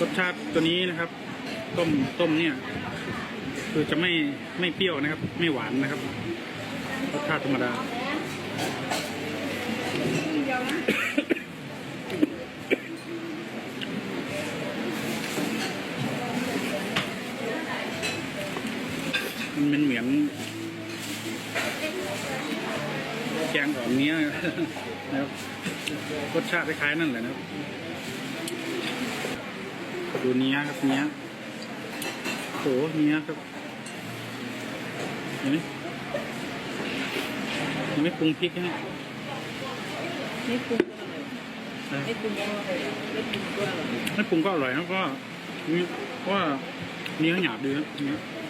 รสชาติตัวนี้นะครับ ต้มต้มเนี่ยคือจะไม่ไม่เปรี้ยวนะครับ ไม่หวานนะครับรสชาติธรรมดามันเป็นเหมือนแกงอ่อมเนี้ยนะครับรสชาติคล้ายๆนั่นแหละนะครับ ดูเนี้ยครับเนี้ยโหเนี้ยครับเห็นไหมยังไม่ปรุงพริกนะไม่ปรุงก็อร่อยไม่ปรุงก็อร่อยไม่ปรุงก็อร่อยไม่ปรุงก็อร่อยนะก็นี่เพราะว่าเนื้อหยาบดีครับเนี้ยอ